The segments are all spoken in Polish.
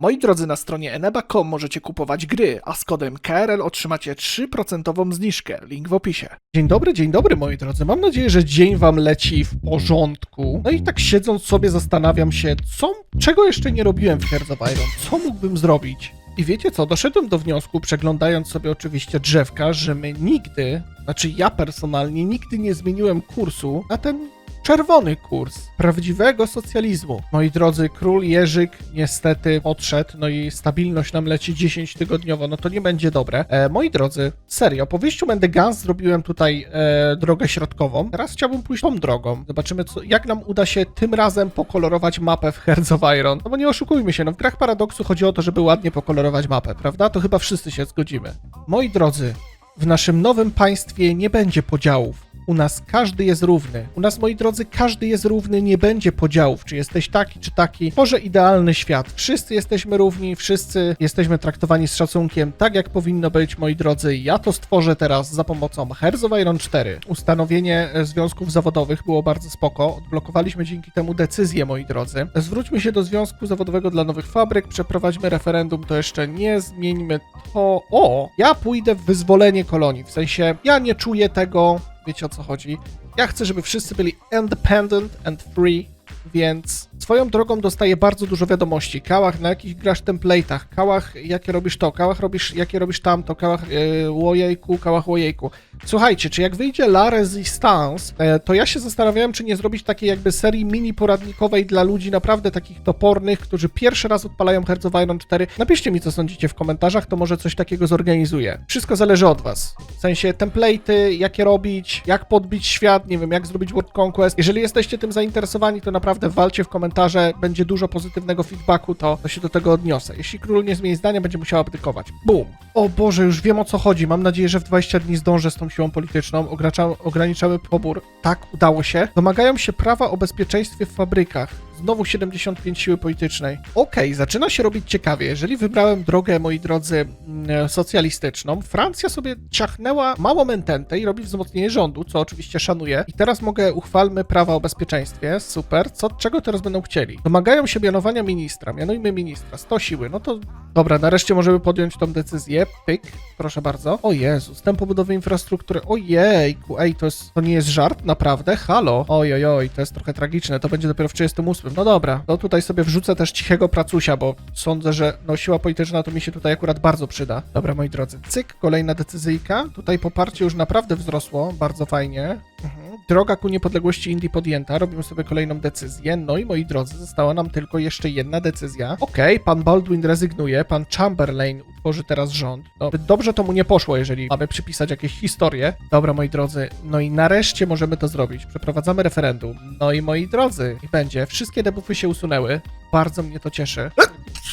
Moi drodzy, na stronie eneba.com możecie kupować gry, a z kodem KRL otrzymacie 3% zniżkę. Link w opisie. Dzień dobry, dzień dobry moi drodzy. Mam nadzieję, że dzień wam leci w porządku. No i tak siedząc sobie zastanawiam się, co, czego jeszcze nie robiłem w Hearts of Iron, co mógłbym zrobić. I wiecie co, doszedłem do wniosku, przeglądając sobie oczywiście drzewka, że my nigdy, znaczy ja personalnie nigdy nie zmieniłem kursu na ten czerwony kurs prawdziwego socjalizmu. Moi drodzy, król Jerzyk niestety odszedł, no i stabilność nam leci 10 tygodniowo, no to nie będzie dobre. E, moi drodzy, serio, po wyjściu Mendy Guns zrobiłem tutaj e, drogę środkową. Teraz chciałbym pójść tą drogą. Zobaczymy, co, jak nam uda się tym razem pokolorować mapę w Hearts of Iron. No bo nie oszukujmy się, no w grach Paradoksu chodzi o to, żeby ładnie pokolorować mapę, prawda? To chyba wszyscy się zgodzimy. Moi drodzy, w naszym nowym państwie nie będzie podziałów. U nas każdy jest równy. U nas, moi drodzy, każdy jest równy, nie będzie podziałów, czy jesteś taki, czy taki. Może idealny świat. Wszyscy jesteśmy równi, wszyscy jesteśmy traktowani z szacunkiem, tak jak powinno być, moi drodzy. Ja to stworzę teraz za pomocą Hearts of Iron 4. Ustanowienie e, związków zawodowych było bardzo spoko. Odblokowaliśmy dzięki temu decyzję, moi drodzy. Zwróćmy się do związku zawodowego dla nowych fabryk, przeprowadźmy referendum, to jeszcze nie zmieńmy to. O! Ja pójdę w wyzwolenie kolonii, w sensie ja nie czuję tego, wiecie o co chodzi. Ja chcę, żeby wszyscy byli independent and free, więc swoją drogą dostaję bardzo dużo wiadomości. Kałach, na jakich grasz template'ach, kałach, jakie robisz to, kałach, robisz, jakie robisz tamto, kałach, yy, łojejku, kałach, łojejku. Słuchajcie, czy jak wyjdzie La Resistance, e, to ja się zastanawiałem, czy nie zrobić takiej jakby serii mini poradnikowej dla ludzi naprawdę takich topornych, którzy pierwszy raz odpalają Hearts of Iron 4. Napiszcie mi, co sądzicie w komentarzach, to może coś takiego zorganizuję. Wszystko zależy od was. W sensie template'y, jakie robić, jak podbić świat, nie wiem, jak zrobić World Conquest. Jeżeli jesteście tym zainteresowani, to naprawdę walcie w komentarze, będzie dużo pozytywnego feedbacku, to, to się do tego odniosę. Jeśli król nie zmieni zdania, będzie musiał abdykować. Boom. O Boże, już wiem o co chodzi. Mam nadzieję, że w 20 dni zdążę z tą siłą polityczną. Ogracza- ograniczamy pobór. Tak, udało się. Domagają się prawa o bezpieczeństwie w fabrykach. Znowu 75 siły politycznej. Okej, zaczyna się robić ciekawie. Jeżeli wybrałem drogę, moi drodzy, mm, socjalistyczną, Francja sobie ciachnęła mało mentente i robi wzmocnienie rządu, co oczywiście szanuję. I teraz mogę uchwalmy prawa o bezpieczeństwie. Super. Co, czego teraz będą chcieli? Domagają się mianowania ministra. Mianujmy ministra. 100 siły. No to dobra, nareszcie możemy podjąć tą decyzję. Pyk, proszę bardzo. O Jezus, tempo budowy infrastruktury. Ojejku, ej, to, jest, to nie jest żart? Naprawdę? Halo? Oj, oj, oj, to jest trochę tragiczne. To będzie dopiero w 38. No dobra, to tutaj sobie wrzucę też cichego pracusia, bo sądzę, że no siła polityczna to mi się tutaj akurat bardzo przyda. Dobra, moi drodzy, cyk, kolejna decyzyjka. Tutaj poparcie już naprawdę wzrosło, bardzo fajnie. Mhm. Droga ku niepodległości Indii podjęta, robimy sobie kolejną decyzję. No i moi drodzy, została nam tylko jeszcze jedna decyzja. Okej, pan Baldwin rezygnuje, pan Chamberlain utworzy teraz rząd. No, dobrze to mu nie poszło, jeżeli mamy przypisać jakieś historie. Dobra, moi drodzy, no i nareszcie możemy to zrobić. Przeprowadzamy referendum. No i moi drodzy, i będzie. Wszystkie debuffy się usunęły. Bardzo mnie to cieszy.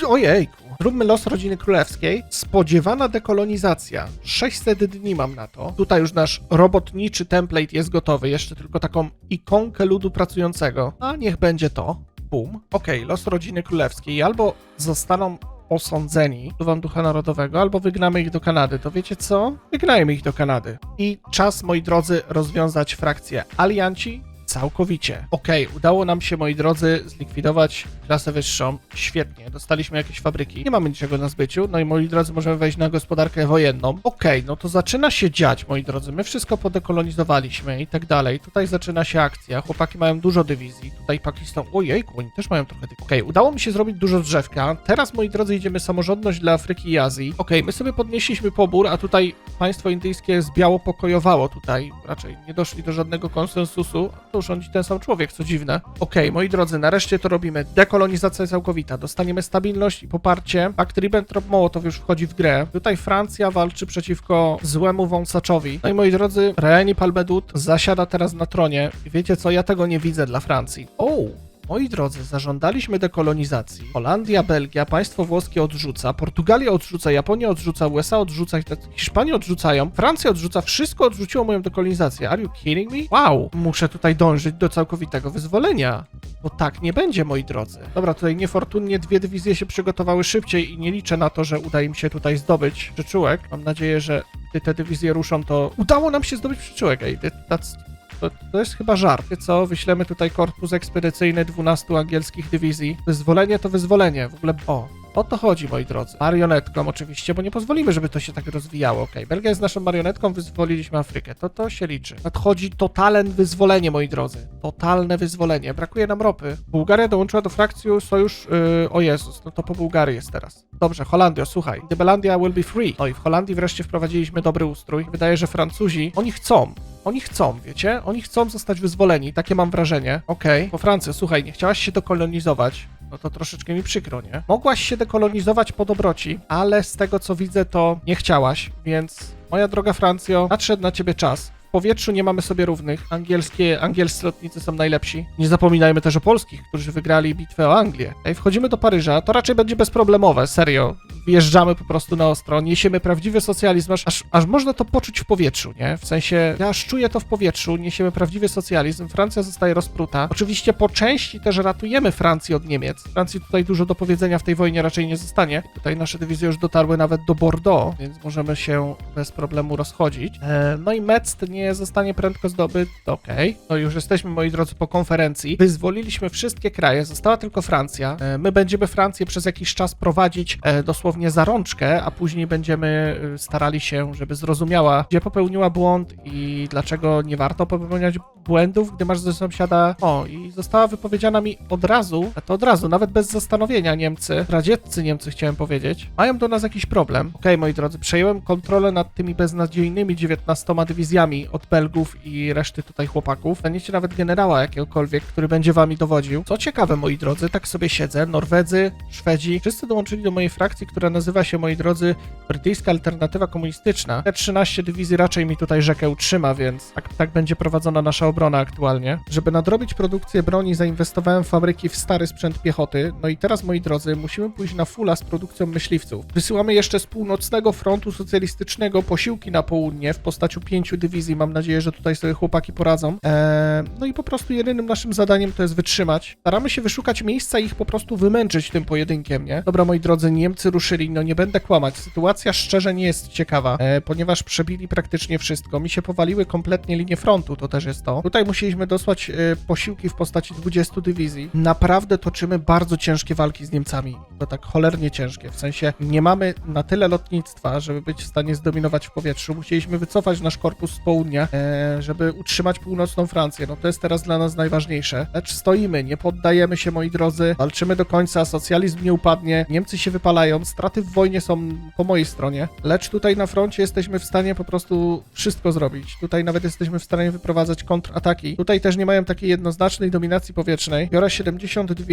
Ojejku. Zróbmy los rodziny królewskiej. Spodziewana dekolonizacja. 600 dni mam na to. Tutaj już nasz robotniczy template jest gotowy. Jeszcze tylko taką ikonkę ludu pracującego. A niech będzie to. Bum. Okej, los rodziny królewskiej. Albo zostaną osądzeni, wam ducha narodowego, albo wygnamy ich do Kanady. To wiecie co? Wygnajmy ich do Kanady. I czas, moi drodzy, rozwiązać frakcję alianci całkowicie. Okej, udało nam się, moi drodzy, zlikwidować klasę wyższą. Świetnie, dostaliśmy jakieś fabryki. Nie mamy niczego na zbyciu. No i moi drodzy, możemy wejść na gospodarkę wojenną. Okej, no to zaczyna się dziać, moi drodzy. My wszystko podekolonizowaliśmy i tak dalej. Tutaj zaczyna się akcja. Chłopaki mają dużo dywizji. Tutaj Pakistan. Ojejku, oni też mają trochę dywizji. Okej, udało mi się zrobić dużo drzewka. Teraz, moi drodzy, idziemy samorządność dla Afryki i Azji. Okej, my sobie podnieśliśmy pobór, a tutaj państwo indyjskie zbiało pokojowało tutaj. Raczej nie doszli do żadnego konsensusu. To rządzi ten sam człowiek, co dziwne. Okej, moi drodzy, nareszcie to robimy. Dekolonizacja całkowita. Dostaniemy stabilność i poparcie. Pakt Ribbentrop-Mołotow już wchodzi w grę. Tutaj Francja walczy przeciwko złemu wąsaczowi. No i moi drodzy, Reani Palmedut zasiada teraz na tronie. Wiecie co, ja tego nie widzę dla Francji. O! Moi drodzy, zażądaliśmy dekolonizacji. Holandia, Belgia, państwo włoskie odrzuca, Portugalia odrzuca, Japonia odrzuca, USA odrzuca, Hiszpania odrzucają, Francja odrzuca, wszystko odrzuciło moją dekolonizację. Are you kidding me? Wow, muszę tutaj dążyć do całkowitego wyzwolenia. Bo tak nie będzie, moi drodzy. Dobra, tutaj niefortunnie dwie dywizje się przygotowały szybciej i nie liczę na to, że uda im się tutaj zdobyć przyczółek. Mam nadzieję, że gdy te dywizje ruszą, to udało nam się zdobyć przyczółek. Ej, that's to, to jest chyba żart. Co? Wyślemy tutaj korpus ekspedycyjny 12 angielskich dywizji. Wyzwolenie to wyzwolenie. W ogóle. O. O to chodzi, moi drodzy. Marionetką oczywiście, bo nie pozwolimy, żeby to się tak rozwijało. Okej, Belgia jest naszą marionetką, wyzwoliliśmy Afrykę. To to się liczy. Nadchodzi totalne wyzwolenie, moi drodzy. Totalne wyzwolenie. Brakuje nam ropy. Bułgaria dołączyła do frakcji sojusz... Yy, o Jezus, no to po Bułgarii jest teraz. Dobrze, Holandia, słuchaj. Dybelandia will be free. No i w Holandii wreszcie wprowadziliśmy dobry ustrój. Wydaje, że Francuzi, oni chcą. Oni chcą, wiecie? Oni chcą zostać wyzwoleni, takie mam wrażenie. Okej, po Francja, słuchaj, nie chciałaś się dokolonizować, no to troszeczkę mi przykro, nie? Mogłaś się dekolonizować po dobroci, ale z tego co widzę, to nie chciałaś, więc moja droga Francjo, nadszedł na ciebie czas. W powietrzu nie mamy sobie równych. Angielskie, angielscy lotnicy są najlepsi. Nie zapominajmy też o polskich, którzy wygrali bitwę o Anglię. Ej, wchodzimy do Paryża, to raczej będzie bezproblemowe, serio. Wjeżdżamy po prostu na ostro, niesiemy prawdziwy socjalizm, aż, aż, można to poczuć w powietrzu, nie? W sensie, ja aż czuję to w powietrzu, niesiemy prawdziwy socjalizm, Francja zostaje rozpruta. Oczywiście po części też ratujemy Francję od Niemiec. Francji tutaj dużo do powiedzenia w tej wojnie raczej nie zostanie. Tutaj nasze dywizje już dotarły nawet do Bordeaux, więc możemy się bez problemu rozchodzić. E, no i Metz nie zostanie prędko zdobyt, okej. No już jesteśmy, moi drodzy, po konferencji. Wyzwoliliśmy wszystkie kraje, została tylko Francja. E, my będziemy Francję przez jakiś czas prowadzić e, dosłownie za rączkę, a później będziemy e, starali się, żeby zrozumiała, gdzie popełniła błąd i dlaczego nie warto popełniać błędów, gdy masz ze sąsiada. O, i została wypowiedziana mi od razu, a to od razu, nawet bez zastanowienia Niemcy, radzieccy Niemcy chciałem powiedzieć, mają do nas jakiś problem. Okej, moi drodzy, przejąłem kontrolę nad tymi beznadziejnymi 19 dywizjami od Belgów i reszty tutaj chłopaków. Staniecie nawet generała jakiegokolwiek, który będzie wami dowodził. Co ciekawe, moi drodzy, tak sobie siedzę, Norwedzy, Szwedzi, wszyscy dołączyli do mojej frakcji, która nazywa się, moi drodzy, Brytyjska Alternatywa Komunistyczna. Te 13 dywizji raczej mi tutaj rzekę utrzyma, więc tak, tak będzie prowadzona nasza obrona aktualnie. Żeby nadrobić produkcję broni, zainwestowałem w fabryki w stary sprzęt piechoty. No i teraz, moi drodzy, musimy pójść na fulla z produkcją myśliwców. Wysyłamy jeszcze z północnego frontu socjalistycznego posiłki na południe w postaci pięciu dywizji. Mam nadzieję, że tutaj sobie chłopaki poradzą. Eee, no i po prostu jedynym naszym zadaniem to jest wytrzymać. Staramy się wyszukać miejsca i ich po prostu wymęczyć tym pojedynkiem, nie? Dobra, moi drodzy, Niemcy ruszyli, no nie będę kłamać. Sytuacja szczerze nie jest ciekawa, e, ponieważ przebili praktycznie wszystko. Mi się powaliły kompletnie linie frontu, to też jest to. Tutaj musieliśmy dosłać e, posiłki w postaci 20 dywizji. Naprawdę toczymy bardzo ciężkie walki z Niemcami. To tak cholernie ciężkie. W sensie nie mamy na tyle lotnictwa, żeby być w stanie zdominować w powietrzu. Musieliśmy wycofać nasz korpus z południa, e, żeby utrzymać północną Francję. No to jest teraz dla nas najważniejsze. Lecz stoimy, nie poddajemy się, moi drodzy. Walczymy do końca, socjalizm nie upadnie, Niemcy się wypalają, straty w wojnie są po mojej stronie. Lecz tutaj na froncie jesteśmy w stanie po prostu wszystko zrobić. Tutaj nawet jesteśmy w stanie wyprowadzać kontrataki. Tutaj też nie mają takiej jednoznacznej dominacji powietrznej. Biorę 72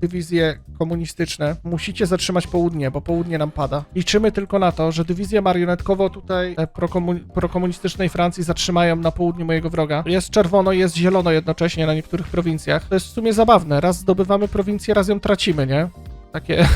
dywizje komunistyczne. Musicie zatrzymać południe, bo południe nam pada. Liczymy tylko na to, że dywizje marionetkowo tutaj e, prokomu- prokomunistycznej Francji zatrzymają na południu mojego wroga. Jest czerwono, jest zielono jednocześnie na niektórych prowincjach. To jest w sumie zabawne. Raz zdobywamy prowincję, raz ją tracimy, nie? Takie...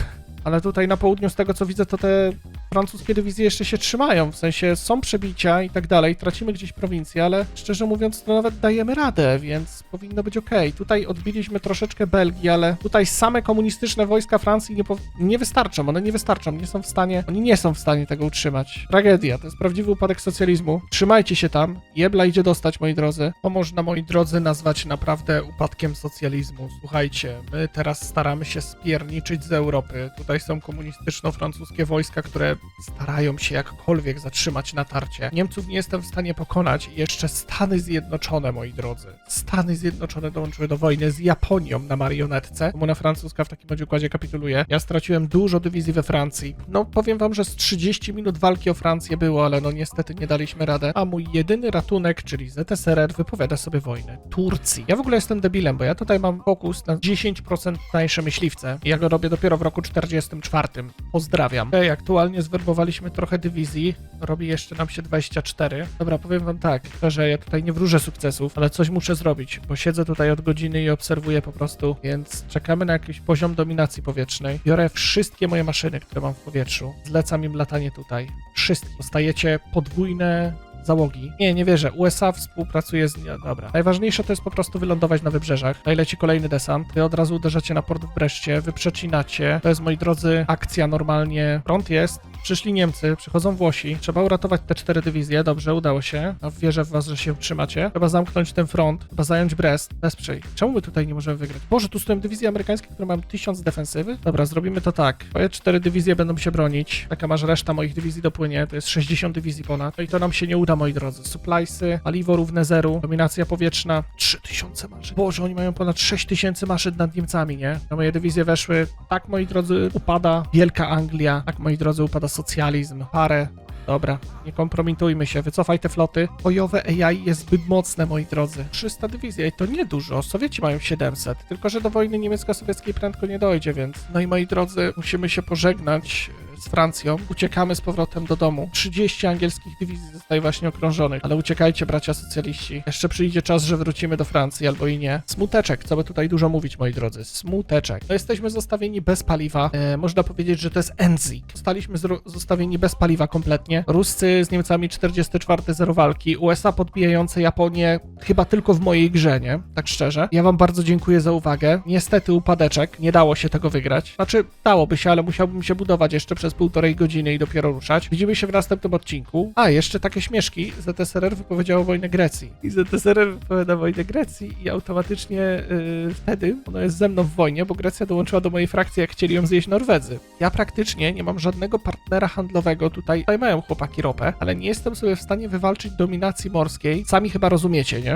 Ale tutaj na południu, z tego co widzę, to te francuskie dywizje jeszcze się trzymają, w sensie są przebicia i tak dalej, tracimy gdzieś prowincję, ale szczerze mówiąc, to nawet dajemy radę, więc powinno być ok. Tutaj odbiliśmy troszeczkę Belgii, ale tutaj same komunistyczne wojska Francji nie, nie wystarczą, one nie wystarczą, nie są w stanie, oni nie są w stanie tego utrzymać. Tragedia, to jest prawdziwy upadek socjalizmu. Trzymajcie się tam, jebla idzie dostać, moi drodzy. To można, moi drodzy, nazwać naprawdę upadkiem socjalizmu. Słuchajcie, my teraz staramy się spierniczyć z Europy. Tutaj są komunistyczno-francuskie wojska, które starają się jakkolwiek zatrzymać natarcie. Niemców nie jestem w stanie pokonać jeszcze Stany Zjednoczone, moi drodzy. Stany Zjednoczone dołączyły do wojny z Japonią na marionetce. Komuna francuska w takim bądź układzie kapituluje. Ja straciłem dużo dywizji we Francji. No, powiem wam, że z 30 minut walki o Francję było, ale no niestety nie daliśmy radę. A mój jedyny ratunek, czyli ZSRR, wypowiada sobie wojnę. Turcji. Ja w ogóle jestem debilem, bo ja tutaj mam fokus na 10% tańsze myśliwce. Ja go robię dopiero w roku 44. Pozdrawiam. Ej, aktualnie zwerbowaliśmy trochę dywizji. Robi jeszcze nam się 24. Dobra, powiem wam tak, że ja tutaj nie wróżę sukcesów, ale coś muszę zrobić, bo siedzę tutaj od godziny i obserwuję po prostu, więc czekamy na jakiś poziom dominacji powietrznej. Biorę wszystkie moje maszyny, które mam w powietrzu. Zlecam im latanie tutaj. Wszystkie. Dostajecie podwójne załogi. Nie, nie wierzę. USA współpracuje z... Nie, dobra. Najważniejsze to jest po prostu wylądować na wybrzeżach. Tutaj kolejny desant. Wy od razu uderzacie na port w Breszcie, wy przecinacie. To jest, moi drodzy, akcja normalnie. Front jest, Przyszli Niemcy, przychodzą Włosi, trzeba uratować te cztery dywizje, dobrze, udało się. No, wierzę w was, że się utrzymacie. Trzeba zamknąć ten front, trzeba zająć Brest, wesprzyj. Czemu my tutaj nie możemy wygrać? Boże, tu stoją dywizje amerykańskie, które mają tysiąc defensywy? Dobra, zrobimy to tak. Twoje cztery dywizje będą się bronić, taka masz reszta moich dywizji dopłynie, to jest 60 dywizji ponad. No i to nam się nie uda, moi drodzy. Suppliesy, paliwo równe zeru, dominacja powietrzna, 3000 maszyn. Boże, oni mają ponad 6000 maszyn nad Niemcami, nie? No moje dywizje weszły. Tak, moi drodzy, upada Wielka Anglia. Tak, moi drodzy, upada socjalizm. Parę. Dobra, nie kompromitujmy się, wycofaj te floty. Bojowe AI jest zbyt mocne, moi drodzy. 300 dywizji, to niedużo. Sowieci mają 700, tylko że do wojny niemiecko-sowieckiej prędko nie dojdzie, więc... No i moi drodzy, musimy się pożegnać z Francją. Uciekamy z powrotem do domu. 30 angielskich dywizji zostaje właśnie okrążonych, ale uciekajcie, bracia socjaliści. Jeszcze przyjdzie czas, że wrócimy do Francji, albo i nie. Smuteczek, co by tutaj dużo mówić, moi drodzy. Smuteczek. No jesteśmy zostawieni bez paliwa. E, można powiedzieć, że to jest Enzik. Zostaliśmy zostawieni bez paliwa kompletnie. Ruscy z Niemcami 44 zero walki. USA podbijające Japonię chyba tylko w mojej grze, nie? Tak szczerze. Ja wam bardzo dziękuję za uwagę. Niestety upadeczek. Nie dało się tego wygrać. Znaczy, dałoby się, ale musiałbym się budować jeszcze przez półtorej godziny i dopiero ruszać. Widzimy się w następnym odcinku. A, jeszcze takie śmieszki. ZSRR wypowiedziało wojnę Grecji. I ZSRR wypowiada wojnę Grecji i automatycznie yy, wtedy ono jest ze mną w wojnie, bo Grecja dołączyła do mojej frakcji, jak chcieli ją zjeść Norwedzy. Ja praktycznie nie mam żadnego partnera handlowego tutaj. Tutaj mają chłopaki ropę, ale nie jestem sobie w stanie wywalczyć dominacji morskiej. Sami chyba rozumiecie, nie?